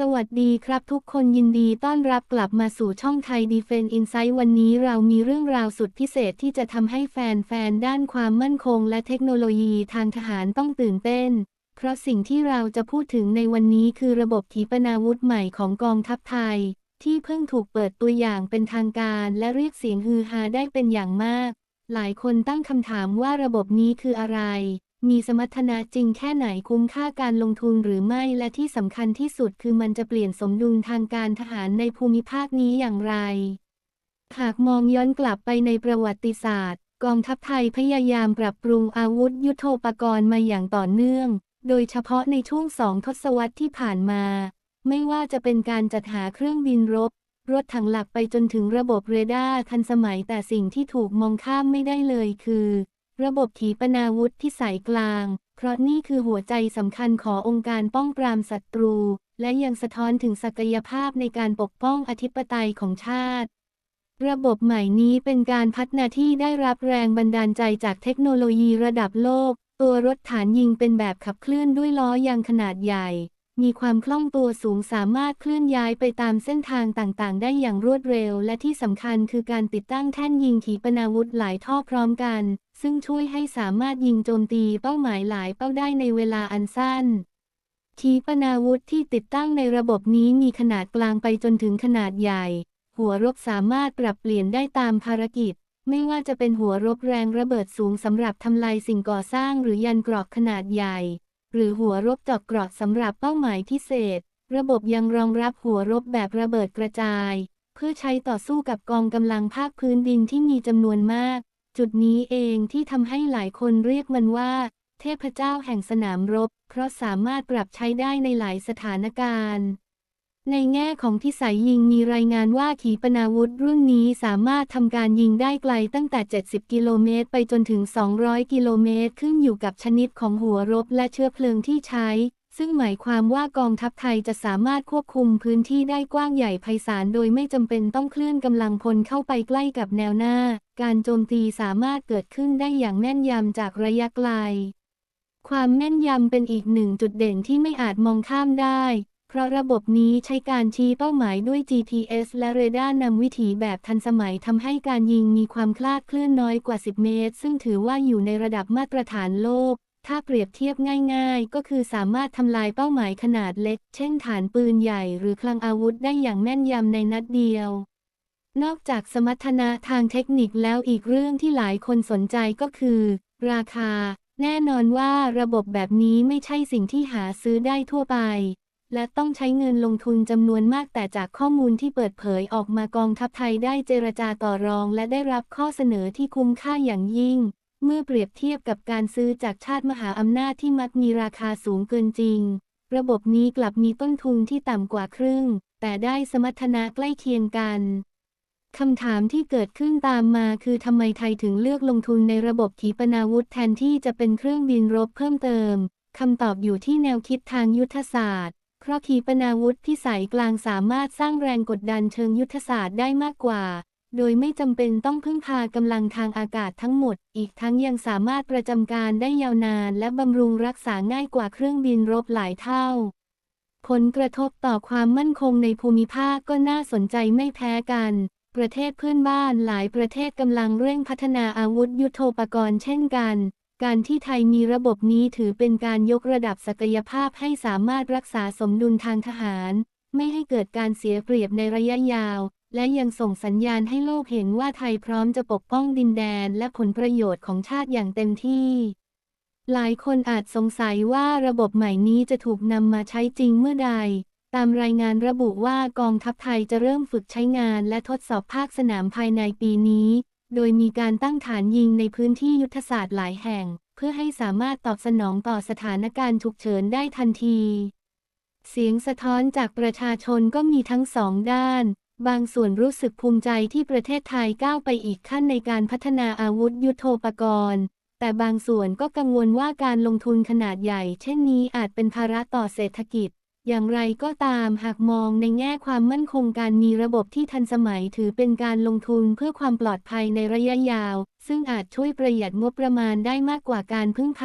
สวัสดีครับทุกคนยินดีต้อนรับกลับมาสู่ช่องไทย Defense Insight วันนี้เรามีเรื่องราวสุดพิเศษที่จะทำให้แฟนๆ ด้านความมั่นคงและเทคโนโลยีทางทหารต้องตื่นเต้น เพราะสิ่งที่เราจะพูดถึงในวันนี้คือระบบขีปนาวุธใหม่ของกองทัพไทย ที่เพิ่งถูกเปิดตัวอย่างเป็นทางการและเรียกเสียงฮือฮาได้เป็นอย่างมาก หลายคนตั้งคำถามว่าระบบนี้คืออะไร มีสมรรถนะจริงแค่ไหนคุ้มค่าการลงทุนหรือไม่และที่สำคัญที่สุดคือมันจะเปลี่ยนสมดุลทางการทหารในภูมิภาคนี้อย่างไร หากมองย้อนกลับไปในประวัติศาสตร์ กองทัพไทยพยายามปรับปรุงอาวุธยุโทโธปกรณ์มาอย่างต่อเนื่อง โดยเฉพาะในช่วงสองทศวรรษที่ผ่านมา ไม่ว่าจะเป็นการจัดหาเครื่องบินรบ รถถังหลักไปจนถึงระบบเรดาร์ทันสมัยแต่สิ่งที่ถูกมองข้ามไม่ได้เลยคือ ระบบขีปนาวุธที่ใส่กลาง เพราะนี่คือหัวใจสำคัญขององค์การป้องปรามศัตรู และยังสะท้อนถึงศักยภาพในการปกป้องอธิปไตยของชาติ ระบบใหม่นี้เป็นการพัฒนาที่ได้รับแรงบันดาลใจจากเทคโนโลยีระดับโลก ตัวรถฐานยิงเป็นแบบขับเคลื่อนด้วยล้อยางขนาดใหญ่ มีความคล่องตัวสูงสามารถเคลื่อนย้ายไปตามเส้นทางต่างๆ ได้อย่างรวดเร็ว และที่สำคัญคือการติดตั้งแท่นยิงขีปนาวุธหลายท่อพร้อมกัน ซึ่งช่วยให้สามารถยิงโจมตีเป้าหมายหลายเป้าได้ในเวลาอันสั้น ขีปนาวุธที่ติดตั้งในระบบนี้มีขนาดกลางไปจนถึงขนาดใหญ่ หัวรบสามารถปรับเปลี่ยนได้ตามภารกิจ ไม่ว่าจะเป็นหัวรบแรงระเบิดสูงสำหรับทำลายสิ่งก่อสร้างหรือยันกรอกขนาดใหญ่ หรือหัวรบจาะเกราะสำหรับเป้าหมายพิเศษ ระบบยังรองรับหัวรบแบบระเบิดกระจาย เพื่อใช้ต่อสู้กับกองกำลังภาคพื้นดินที่มีจำนวนมาก จุดนี้เองที่ทำให้หลายคนเรียกมันว่า เทพเจ้าแห่งสนามรบ เพราะสามารถปรับใช้ได้ในหลายสถานการณ์ ในแง่ของที่สายยิงมีรายงานว่าขีปนาวุธรุ่นนี้สามารถทำการยิงได้ไกลตั้งแต่ 70 กิโลเมตร ไปจนถึง 200 กิโลเมตร ขึ้นอยู่กับชนิดของหัวรบและเชื้อเพลิงที่ใช้ ซึ่งหมายความว่ากองทัพไทยจะสามารถควบคุมพื้นที่ได้กว้างใหญ่ไพศาลโดยไม่จำเป็นต้องเคลื่อนกำลังพลเข้าไปใกล้กับแนวหน้า การโจมตีสามารถเกิดขึ้นได้อย่างแม่นยำจากระยะไกล ความแม่นยำเป็นอีกหนึ่งจุดเด่นที่ไม่อาจมองข้ามได้ เพราะระบบนี้ใช้การชี้เป้าหมายด้วย GPS และเรดาร์นำวิถีแบบทันสมัยทำให้การยิงมีความคลาดเคลื่อนน้อยกว่า 10 เมตร ซึ่งถือว่าอยู่ในระดับมาตรฐานโลก ถ้าเปรียบเทียบง่ายๆ ก็คือสามารถทำลายเป้าหมายขนาดเล็ก เช่นฐานปืนใหญ่หรือคลังอาวุธได้อย่างแม่นยำในนัดเดียว นอกจากสมรรถนะทางเทคนิคแล้วอีกเรื่องที่หลายคนสนใจก็คือ ราคา แน่นอนว่าระบบแบบนี้ไม่ใช่สิ่งที่หาซื้อได้ทั่วไป และต้องใช้เงินลงทุนจำนวนมากแต่จากข้อมูลที่เปิดเผยออกมากองทัพไทยได้เจรจาต่อรอง และได้รับข้อเสนอที่คุ้มค่าอย่างยิ่ง เมื่อเปรียบเทียบกับการซื้อจากชาติมหาอำนาจที่มักมีราคาสูงเกินจริง ระบบนี้กลับมีต้นทุนที่ต่ำกว่าครึ่ง แต่ได้สมรรถนะใกล้เคียงกันคำถามที่เกิดขึ้นตามมาคือทำไมไทยถึงเลือกลงทุนในระบบขีปนาวุธแทนที่จะเป็นเครื่องบินรบเพิ่มเติมคำตอบอยู่ที่แนวคิดทางยุทธศาสตร์ เพราะขีปนาวุธพิสัยกลางสามารถสร้างแรงกดดันเชิงยุทธศาสตร์ได้มากกว่า โดยไม่จำเป็นต้องพึ่งพากำลังทางอากาศทั้งหมด อีกทั้งยังสามารถประจำการได้ยาวนานและบำรุงรักษาง่ายกว่าเครื่องบินรบหลายเท่า ผลกระทบต่อความมั่นคงในภูมิภาคก็น่าสนใจไม่แพ้กัน ประเทศเพื่อนบ้านหลายประเทศกำลังเร่งพัฒนาอาวุธยุโทโธปกรณ์เช่นกัน การที่ไทยมีระบบนี้ถือเป็นการยกระดับศักยภาพให้สามารถรักษาสมดุลทางทหาร ไม่ให้เกิดการเสียเปรียบในระยะยาว และยังส่งสัญญาณให้โลกเห็นว่าไทยพร้อมจะปกป้องดินแดนและผลประโยชน์ของชาติอย่างเต็มที่ หลายคนอาจสงสัยว่าระบบใหม่นี้จะถูกนำมาใช้จริงเมื่อใด ตามรายงานระบุว่ากองทัพไทยจะเริ่มฝึกใช้งานและทดสอบภาคสนามภายในปีนี้ โดยมีการตั้งฐานยิงในพื้นที่ยุทธศาสตร์หลายแห่ง เพื่อให้สามารถตอบสนองต่อสถานการณ์ฉุกเฉินได้ทันที เสียงสะท้อนจากประชาชนก็มีทั้งสองด้าน บางส่วนรู้สึกภูมิใจที่ประเทศไทยก้าวไปอีกขั้นในการพัฒนาอาวุธยุโทโธปกรณ์ แต่บางส่วนก็กังวลว่าการลงทุนขนาดใหญ่ เช่นนี้อาจเป็นภาระต่อเศรษฐกิจ อย่างไรก็ตามหากมองในแง่ความมั่นคงการมีระบบที่ทันสมัยถือเป็นการลงทุนเพื่อความปลอดภัยในระยะยาว ซึ่งอาจช่วยประหยัดงบประมาณได้มากกว่าการพึ่งพา